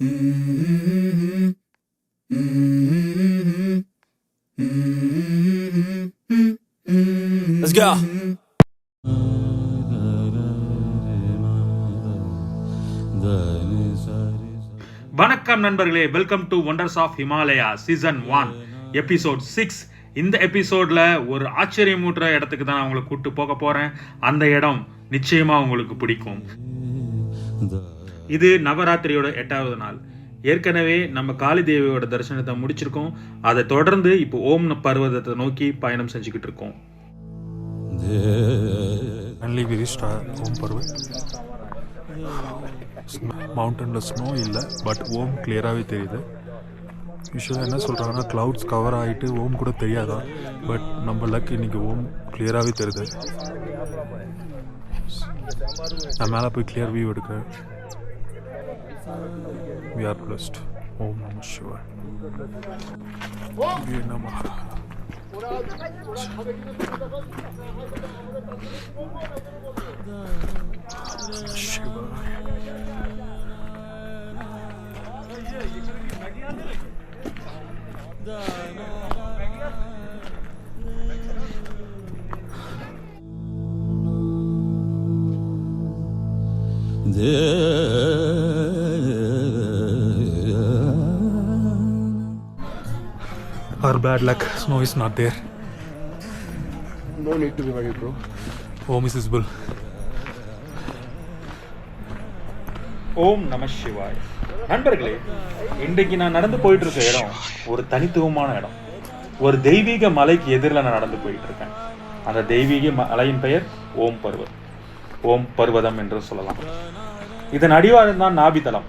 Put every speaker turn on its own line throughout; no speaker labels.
Let's go.
வணக்கம் நண்பர்களே welcome to wonders of Himalaya season one episode six இந்த எபிசோட்ல ஒரு ஆச்சரியமூட்டுற இடத்துக்கு தான் நான் உங்களை கூப்பிட்டு போக போறேன். அந்த இடம் நிச்சயமா உங்களுக்கு பிடிக்கும். இது நவராத்திரியோட எட்டாவது நாள். ஏற்கனவே நம்ம காளி தேவியோட தரிசனத்தை முடிச்சிருக்கோம். அதை தொடர்ந்து இப்போ ஓம் பர்வதத்தை நோக்கி பயணம் செஞ்சுக்கிட்டு இருக்கோம்.
Finally we reach Om Parvat மவுண்டனில் snow இல்லை பட் ஓம் கிளியராகவே தெரியுது. விஷயம் என்ன சொல்கிறாங்கன்னா க்ளவுட்ஸ் கவர் ஆகிட்டு ஓம் கூட தெரியாதா? பட் நம்ம லக் இன்னைக்கு ஓம் கிளியராகவே தெரியுது. நான் மேலே போய் கிளியர் வியூ எடுக்கிறேன் We are blessed. Om Namah Shivaya. Namah. Shiva. There Our bad luck, snow is not there.
No need to be worried, bro.
Home is visible.
ஓம் நம சிவாய். நண்பர்களே இன்றைக்கு நான் நடந்து போயிட்டு இருக்க இடம் ஒரு தனித்துவமான இடம். ஒரு தெய்வீக மலைக்கு எதிரில் நான் நடந்து போயிட்டு இருக்கேன் அந்த தெய்வீக மலையின் பெயர் ஓம் பர்வத் ஓம் பர்வதம் என்று சொல்லலாம். இதன் அடிவாரம் தான் நாபிதலம்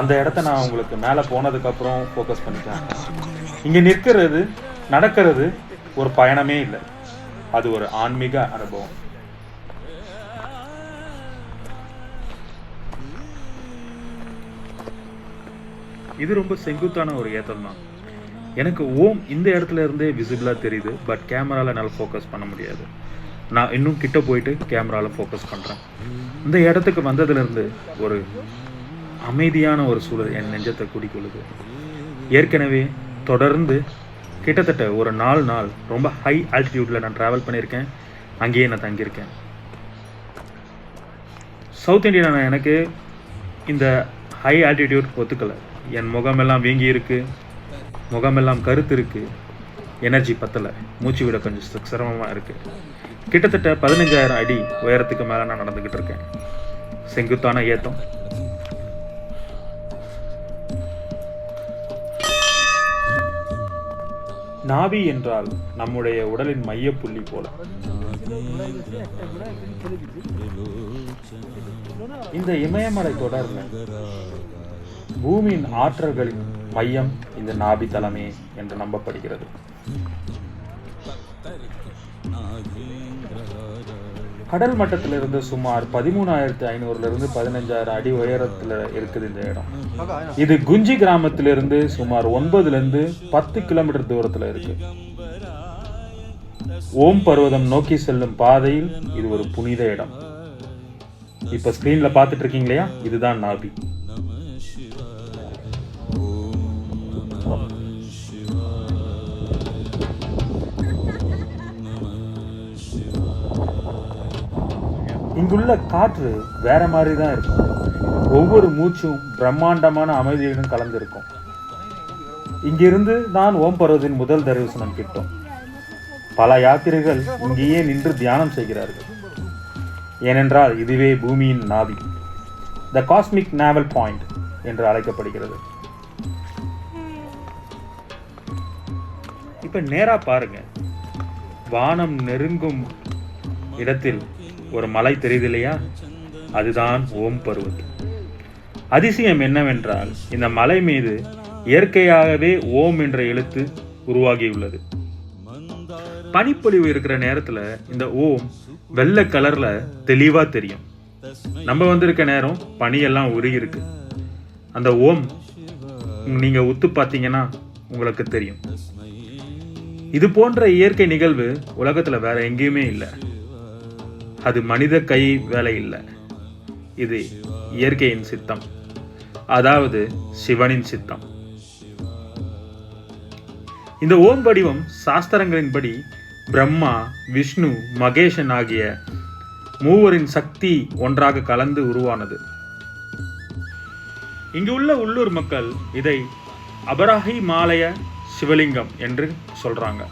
அந்த இடத்த நான் உங்களுக்கு மேலே போனதுக்கு அப்புறம் ஃபோக்கஸ் பண்ணிட்டேன் இங்கே நிற்கிறது நடக்கிறது ஒரு பயணமே இல்லை. அது ஒரு ஆன்மீக அனுபவம். இது ரொம்ப செங்குத்தான ஒரு ஏத்தம் தான். எனக்கு ஓம் இந்த இடத்துல இருந்தே விசிபிளாக தெரியுது பட் கேமராவில் என்னால் ஃபோக்கஸ் பண்ண முடியாது. நான் இன்னும் கிட்ட போயிட்டு கேமராவில் ஃபோக்கஸ் பண்ணுறேன் இந்த இடத்துக்கு வந்ததுலேருந்து ஒரு அமைதியான ஒரு சூழல் என் நெஞ்சத்தை குடிக்கொள்ளுது. ஏற்கனவே தொடர்ந்து கிட்டத்தட்ட ஒரு நாலு நாள் ரொம்ப ஹை ஆல்டிடியூட்டில் நான் ட்ராவல் பண்ணியிருக்கேன். அங்கேயே நான் தங்கியிருக்கேன். சவுத் இந்தியா எனக்கு இந்த ஹை ஆல்டிடியூட் ஒத்துக்கலை. என் முகமெல்லாம் வீங்கி இருக்கு. முகமெல்லாம் கருத்து இருக்கு. எனர்ஜி பத்தலை. மூச்சு விட கொஞ்சம் சிரமமாக இருக்குது இருக்கு. கிட்டத்தட்ட பதினஞ்சாயிரம் அடி உயரத்துக்கு மேலே நான் நடந்துக்கிட்டு இருக்கேன். செங்குத்தான ஏத்தம். நாபி என்றால் நம்முடைய உடலின் மையப்புள்ளி போல. இந்த இமயமலை தொடர்ல பூமியின் ஆற்றல்களின் மையம் இந்த நாபி தலமே என்று நம்பப்படுகிறது. கடல் மட்டத்தில் இருந்து சுமார் பதிமூணாயிரத்தி ஐநூறுலேருந்து பதினஞ்சாயிரம் அடி உயரத்தில் இருக்குது இந்த இடம். இது குஞ்சி கிராமத்திலிருந்து சுமார் ஒன்பதுலேருந்து பத்து கிலோமீட்டர் தூரத்தில் இருக்கு. ஓம் பர்வதம் நோக்கி செல்லும் பாதையில் இது ஒரு புனித இடம். இப்போ ஸ்க்ரீனில் பார்த்துட்டு இருக்கீங்க இல்லையா? இதுதான் நாபி. இங்குள்ள காற்று வேற மாதிரி தான் இருக்கும். ஒவ்வொரு மூச்சும் பிரம்மாண்டமான அமைதியுடன் கலந்திருக்கும். இங்கிருந்து தான் ஓம் பர்வதின் முதல் தரிசனம் கிட்டும். பல யாத்திரைகள் இங்கேயே நின்று தியானம் செய்கிறார்கள். ஏனென்றால் இதுவே பூமியின் நாவி த காஸ்மிக் நாவல் பாயிண்ட் என்று அழைக்கப்படுகிறது. இப்ப நேரா பாருங்க. வானம் நெருங்கும் இடத்தில் ஒரு மலை தெரியுது இல்லையா அதுதான் ஓம் பருவத். அதிசயம் என்னவென்றால் இந்த மலை மீது இயற்கையாகவே ஓம் என்ற எழுத்து உருவாகியுள்ளது. பனிப்பொழிவு இருக்கிற நேரத்தில் இந்த ஓம் வெள்ளை கலரில் தெளிவாக தெரியும். நம்ம வந்திருக்க நேரம் பனியெல்லாம் உருகியிருக்கு. அந்த ஓம் நீங்கள் உத்து பார்த்தீங்கன்னா உங்களுக்கு தெரியும். இது போன்ற இயற்கை நிகழ்வு உலகத்தில் வேற எங்கேயுமே இல்லை. அது மனித கை வேலை இல்லை. இது இயற்கையின் சித்தம். அதாவது சிவனின் சித்தம். இந்த ஓம் வடிவம் சாஸ்திரங்களின்படி பிரம்மா விஷ்ணு மகேஷன் ஆகிய மூவரின் சக்தி ஒன்றாக கலந்து உருவானது. இங்கு உள்ள உள்ளூர் மக்கள் இதை அபராகி மாலய சிவலிங்கம் என்று சொல்றாங்க.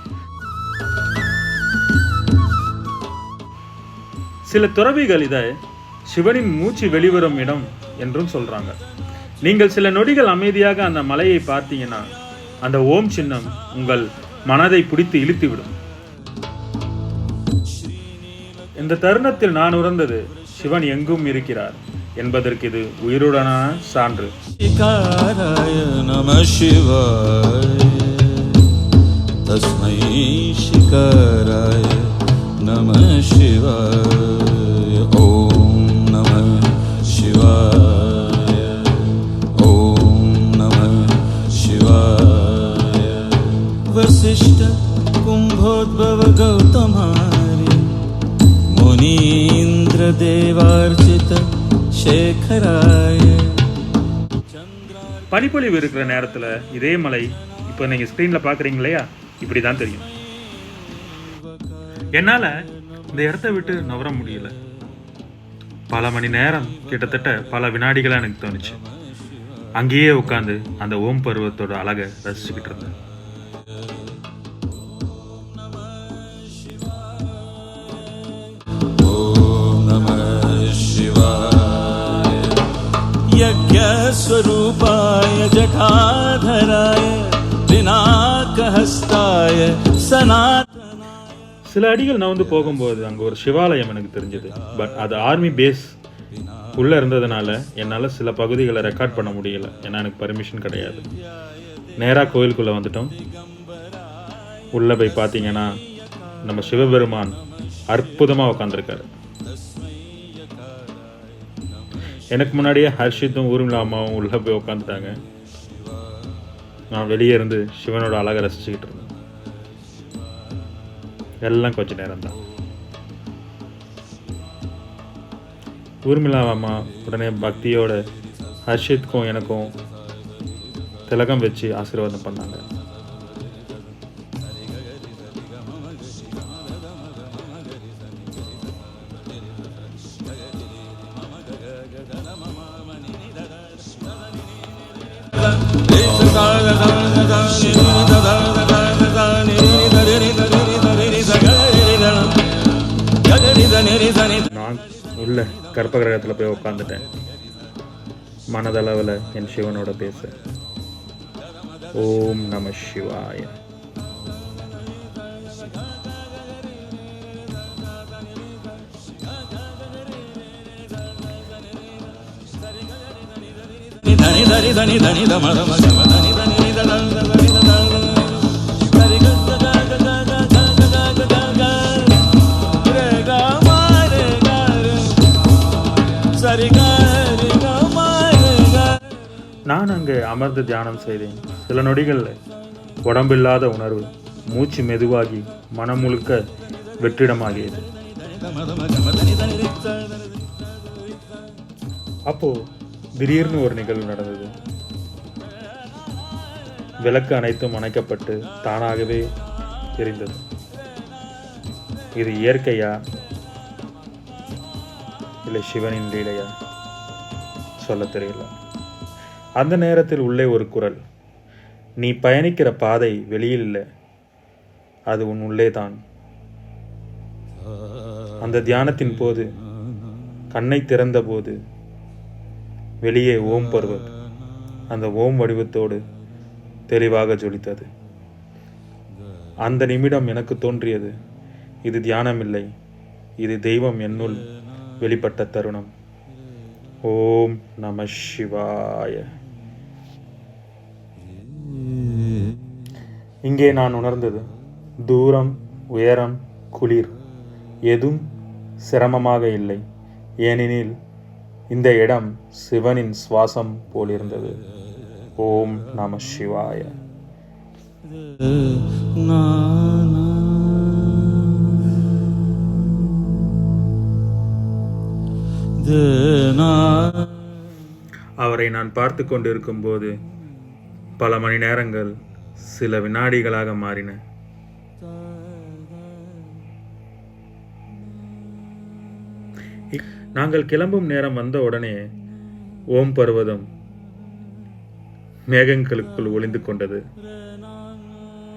சில துறவிகள் இதை சிவனின் மூச்சு வெளிவரும் இடம் என்றும் சொல்கிறாங்க நீங்கள் சில நொடிகள் அமைதியாக அந்த மலையை பார்த்தீங்கன்னா அந்த ஓம் சின்னம் உங்கள் மனதை பிடித்து இழுத்துவிடும். இந்த தருணத்தில் நான் உறந்தது சிவன் எங்கும் இருக்கிறார் என்பதற்கு இது உயிருடனான சான்று.
தஸ்மை நம சிவாய ஓம் நம சிவாய ஓம் நம சிவாய வசிஷ்ட கும்போத்பவ கௌதமாரி முனீந்திர தேவார்ஜித சேகராய
பனிப்பொழிவு இருக்கிற நேரத்தில் இதே மலை இப்போ நீங்கள் ஸ்க்ரீனில் பார்க்குறீங்க இல்லையா? இப்படி தான் தெரியும். என்னால் இந்த இடத்த விட்டு நவர முடியல பல மணி நேரம் கிட்டத்தட்ட பல வினாடிகளாக எனக்கு தோணுச்சு அங்கேயே உட்காந்து அந்த ஓம் பருவத்தோட அழகை ரசிச்சுக்கிட்டு இருந்தேன்
ॐ नमः शिवाय यज्ञस्वरूपाय जटाधराय पिनाकहस्ताय सनातन
சில அடிகள் நகர்ந்து போகும்போது அங்கே ஒரு சிவாலயம் எனக்கு தெரிஞ்சது. பட் அது ஆர்மி பேஸ் உள்ளே இருந்ததுனால என்னால் சில பகுதிகளை ரெக்கார்ட் பண்ண முடியல. ஏன்னா எனக்கு பர்மிஷன் கிடையாது. நேராக கோயிலுக்குள்ளே வந்துட்டோம். உள்ளே போய் பார்த்தீங்கன்னா நம்ம சிவபெருமான் அற்புதமாக உட்காந்துருக்காரு எனக்கு முன்னாடியே ஹர்ஷித்தும் ஊர்மிளா அம்மாவும் உள்ளே போய் உட்காந்துட்டாங்க நான் வெளியே இருந்து சிவனோட அழகை ரசிச்சுக்கிட்டு இருந்தேன். எல்லாம் கொஞ்ச நேரம் தான். ஊர்மிளா அம்மா உடனே பக்தியோட ஹர்ஷித்க்கும் எனக்கும் திலகம் வச்சு ஆசீர்வாதம் பண்ணாங்க. உள்ள கற்ப கிரகத்தில் போய் உட்காந்துட்டேன் மனதளவில் என் சிவனோட பேச. ஓம் நம சிவாய.
தனி தனி தனி தனி தம தம
நான் அங்கு அமர்ந்து தியானம் செய்தேன். சில நொடிகளில் உடம்பில்லாத உணர்வு மூச்சு மெதுவாகி மனம் முழுக்க வெற்றிடமாகியது. அப்போ திடீர்னு ஒரு நிகழ்வு நடந்தது. விளக்கு அனைத்தும் அணைக்கப்பட்டு தானாகவே தெரிந்தது இது இயற்கையா இல்லை சிவனின் லீலையா? சொல்ல தெரியல. அந்த நேரத்தில் உள்ளே ஒரு குரல் நீ பயணிக்கிற பாதை வெளியில் இல்லை அது உன் உள்ளே தான். அந்த தியானத்தின் போது கண்ணை திறந்தபோது வெளியே ஓம் பருவத் அந்த ஓம் வடிவத்தோடு தெளிவாக ஜொலித்தது. அந்த நிமிடம் எனக்கு தோன்றியது இது தியானமில்லை இது தெய்வம் என்னுள் வெளிப்பட்ட தருணம். ஓம் நம சிவாய. இங்கே நான் உணர்ந்தது தூரம் உயரம் குளிர் எதுவும் சிரமமாக இல்லை. ஏனெனில் இந்த இடம் சிவனின் சுவாசம் போலிருந்தது. ஓம் நம சிவாய. நான் பார்த்து கொண்டிருக்கும் போது பல மணி நேரங்கள் சில வினாடிகளாக மாறின. நாங்கள் கிளம்பும் நேரம் வந்த உடனே ஓம் பர்வதம் மேகங்களுக்குள் ஒளிந்து கொண்டது.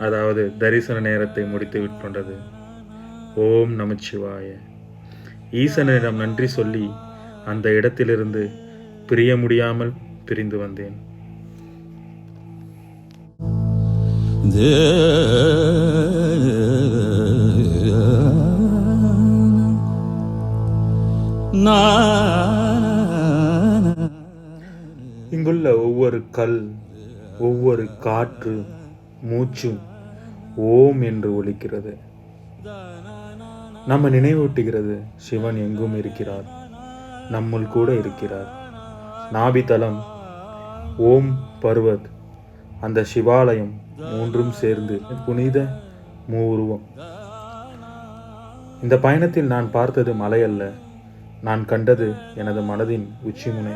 அதாவது தரிசன நேரத்தை முடித்து விட்டொண்டது ஓம் நமச்சிவாய. ஈசனிடம் நன்றி சொல்லி அந்த இடத்திலிருந்து பிரிய முடியாமல் பிரிந்து வந்தேன். இங்குள்ள ஒவ்வொரு கல் ஒவ்வொரு காற்று மூச்சும் ஓம் என்று ஒலிக்கிறது. நம்ம நினைவூட்டுகிறது சிவன் எங்கும் இருக்கிறார் நம்முள் கூட இருக்கிறார். நாபிதலம் ஓம் பர்வத். அந்த சிவாலயம் மூன்றும் சேர்ந்து புனித மூருவம் இந்த பயணத்தில் நான் பார்த்தது மலை அல்ல நான் கண்டது எனது மனதின் உச்சிமுனை.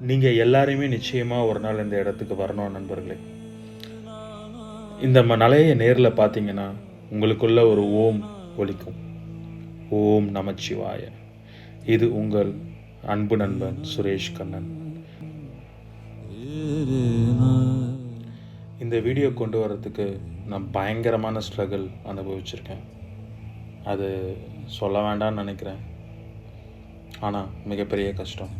நீங்க எல்லாரையுமே நிச்சயமா ஒரு நாள் இந்த இடத்துக்கு வரணும் நண்பர்களே. இந்த ம- மலையை நேரில் பார்த்தீங்கன்னா உங்களுக்குள்ள ஒரு ஓம் ஒலிக்கும். ஓம் நமச்சிவாய. இது உங்கள் அன்பு நண்பன் சுரேஷ் கண்ணன். இந்த வீடியோ கொண்டு வர்றதுக்கு நான் பயங்கரமான ஸ்ட்ரகிள் அனுபவிச்சிருக்கேன். அது சொல்ல வேண்டாம்னு நினைக்கிறேன். ஆனால் மிகப்பெரிய கஷ்டம்.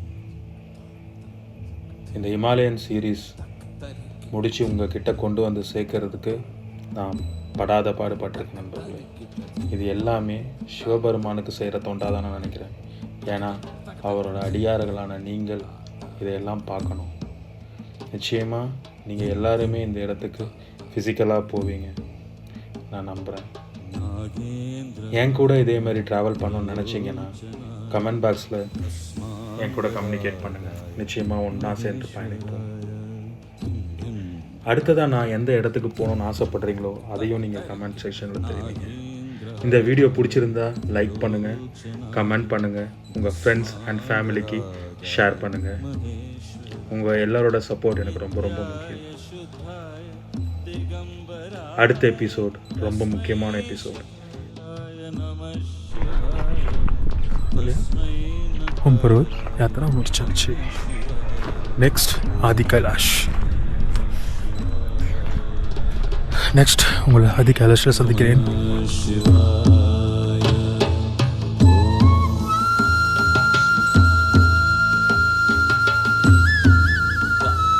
இந்த ஹிமாலயன் சீரீஸ் முடித்து உங்கள் கிட்டே கொண்டு வந்து சேர்க்கறதுக்கு நான் படாத பாடுபட்டிருக்கேன் நண்பர்களே. இது எல்லாமே சிவபெருமானுக்கு செய்கிற தொண்டாக தான் நான் நினைக்கிறேன். ஏன்னா அவரோட அடியார்களான நீங்கள் இதையெல்லாம் பார்க்கணும். நிச்சயமாக நீங்கள் எல்லாருமே இந்த இடத்துக்கு ஃபிசிக்கலாக போவீங்க. நான் நம்புகிறேன் என் கூட இதே மாதிரி ட்ராவல் பண்ணணும்னு நினச்சிங்கன்னா கமெண்ட் பாக்ஸில் என் கூட கம்யூனிகேட் பண்ணுங்கள் நிச்சயமாக ஒன்றா சேர்ந்து பயணிப்போம். அடுத்ததாக நான் எந்த இடத்துக்கு போகணும்னு ஆசைப்பட்றீங்களோ அதையும் நீங்கள் கமெண்ட் செக்ஷனில் தெரிவிங்க. இந்த வீடியோ பிடிச்சிருந்தா லைக் பண்ணுங்கள் கமெண்ட் பண்ணுங்கள் உங்கள் ஃப்ரெண்ட்ஸ் அண்ட் ஃபேமிலிக்கு ஷேர் பண்ணுங்கள் உங்கள் எல்லாரோட சப்போர்ட் எனக்கு ரொம்ப ரொம்ப முக்கியம். அடுத்த எபிசோட் ரொம்ப முக்கியமான எபிசோட்
ஓம் பர்வத் யாத்திரா முடிச்சாச்சு. நெக்ஸ்ட் ஆதி கைலாஷ். நெக்ஸ்ட் உங்களை அதிக கைலாஷில் சந்திக்கிறேன்.